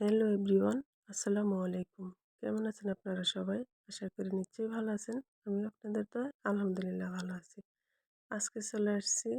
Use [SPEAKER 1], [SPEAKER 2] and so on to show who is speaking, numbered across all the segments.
[SPEAKER 1] Hello everyone আসসালামু আলাইকুম কেমন আছেন আপনারা সবাই? আশা করি নিশ্চয়ই ভালো আছেন। আমি আপনাদের তো আলহামদুলিল্লাহ ভালো আছি। আজকে চলে আসছি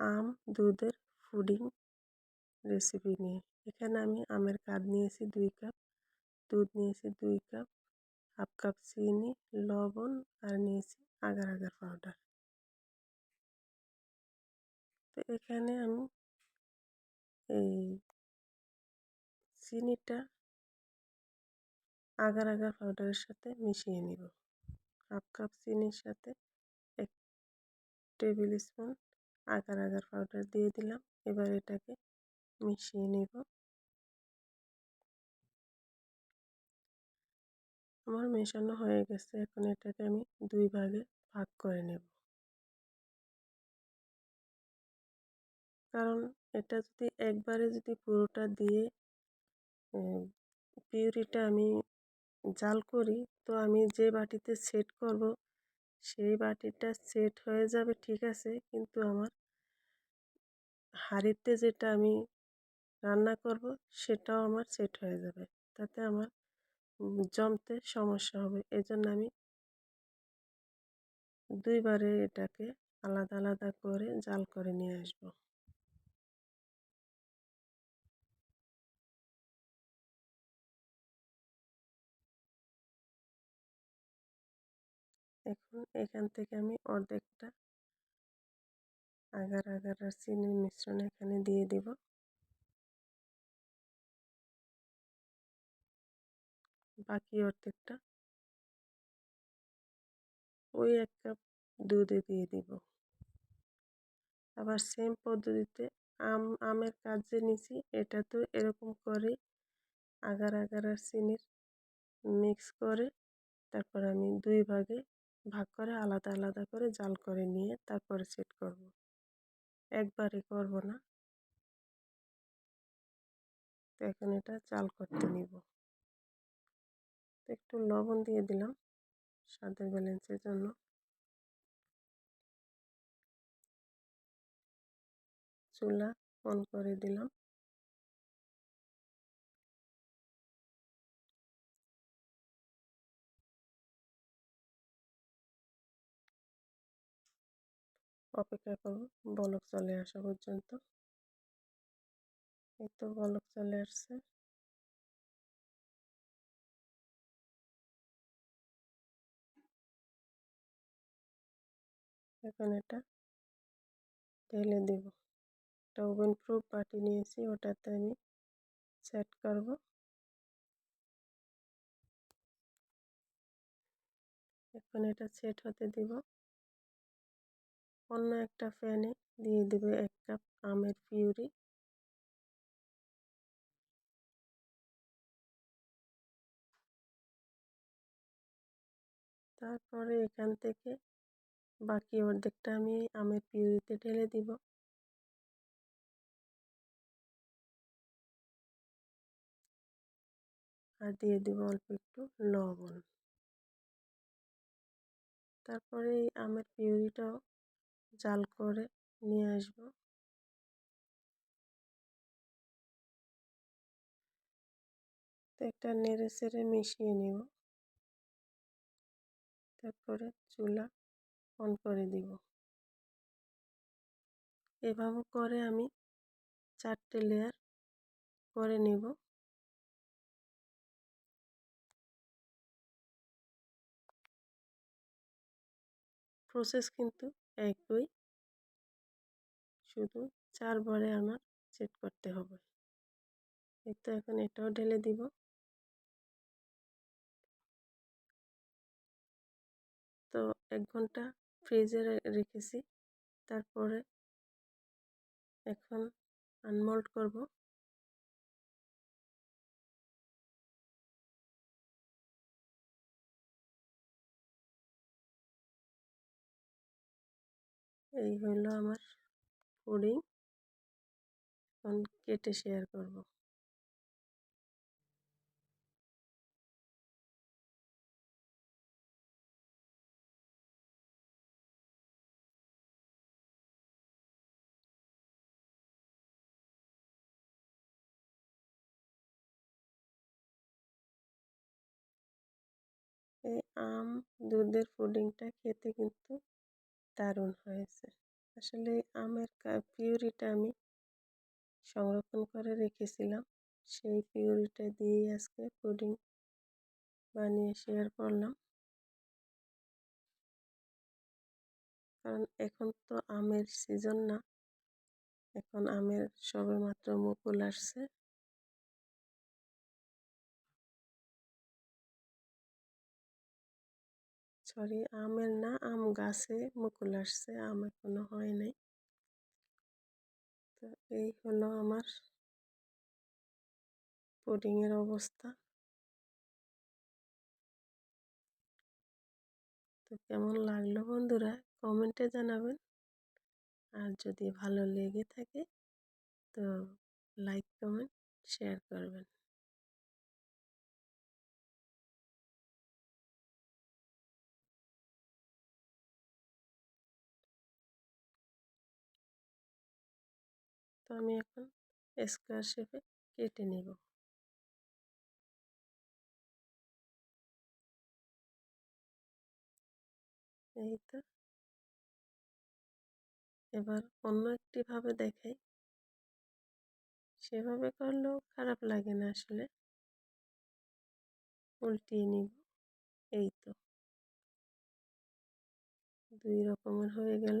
[SPEAKER 1] আম দুধের ফুডিং রেসিপি নিয়ে। এখানে আমি আমের কাঠ নিয়েছি দুই কাপ, দুধ নিয়েছি দুই কাপ, হাফ কাপ চিনি, লবণ আর নিয়েছি আগার আগার পাউডার তো এখানে আমি এই চিনিটা আগার আগার পাউডারের সাথে মিশিয়ে নিব। হাফ কাপ চিনির সাথে এক tablespoon agar agar powder দিয়ে দিলাম। এবার এটাকে মিশিয়ে নিব। আমার মেশানো হয়ে গেছে। এখন এটাকে আমি দুই ভাগে ভাগ করে নেব। কারণ এটা যদি একবারে যদি পুরোটা দিয়ে পিউরিটা আমি জাল করি। তো আমি যে বাটিতে সেট করব, সেই বাটিটা সেট হয়ে যাবে, ঠিক আছে? কিন্তু আমার হাঁড়িতে যেটা আমি রান্না করব, সেটাও আমার সেট হয়ে যাবে। তাতে আমার জমতে সমস্যা হবে। এজন্য আমি দুইবারে এটাকে আলাদা আলাদা করে জাল করে নিয়ে আসব। এখন এখান থেকে আমি অর্ধেকটা আগার আগার আর চিনির মিশ্রণ এখানে দিয়ে দিব। বাকি অর্ধেকটা ওই এক কাপ দুধে দিয়ে দিব। আবার সেম পদ্ধতিতে আম, আমের কাজ যে নিছি, এটা তো এরকম করে আগার আগার আর চিনির মিক্স করে, তারপর আমি দুই ভাগে ভাগ করে আলাদা আলাদা করে জাল করে নিয়ে তারপরে সেট করব। একবারে করব না। তো এখন এটা জাল করতে নিব। একটু লবণ দিয়ে দিলাম স্বাদের ব্যালেন্সের জন্য। চুলা অন করে দিলাম। অপেক্ষা করব, বলক চলে আসা পর্যন্ত। এই তো বলক চলে আসছে। এখন এটা ঢেলে দেব। একটা ওভেন প্রুফ বাটি নিয়েছি, ওটাতে আমি সেট করব। এখন এটা সেট হতে দিব। অন্য একটা ফ্যানে দিয়ে দেবে এক কাপ আমের পিউরি। তারপরে এখান থেকে বাকি অর্ধেকটা আমি আমের পিউরিতে ঢেলে দিব। আর দিয়ে দিব অল্প একটু লবণ। তারপরে এই আমের পিউরিটাও জাল করে নিয়ে আসব। একটা নেড়ে চেড়ে মিশিয়ে নিব। তারপরে চুলা অন করে দিব। এভাবে করে আমি চারটে লেয়ার করে নেব। প্রসেস কিন্তু একই। শুধু চারবারে আমার সেট করতে হবে। এই এখন এটাও ঢেলে দিব। তো এক ঘণ্টা ফ্রিজে রেখেছি। তারপরে এখন আনমোল্ড করব। এই হলো আমার পুডিং। এখন কেটে শেয়ার করব। এই আম দুধের পুডিংটা খেতে কিন্তু দারুণ হয়েছে। আসলে আমের পিউরিটা আমি সংরক্ষণ করে রেখেছিলাম। সেই পিউরিটা দিয়েই আজকে পুডিং বানিয়ে শেয়ার করলাম। কারণ এখন তো আমের সিজন না। এখন আমের সবে মাত্র মুকুল আসছে। সরি, আমের না, আম গাছে মুকুল আসছে, আম এখনও হয় নাই। তো এই হলো আমার পুডিংয়ের অবস্থা। তো কেমন লাগল বন্ধুরা? কমেন্টে জানাবেন। আর যদি ভালো লেগে থাকে, তো লাইক কমেন্ট শেয়ার করবেন। আমি এখন স্কোয়ার শেপে কেটে নেব। এই তো। এবার অন্য একটি ভাবে দেখাই। সেভাবে করলেও খারাপ লাগে না আসলে। উল্টিয়ে নিব। এই তো। দুই রকমের হয়ে গেল।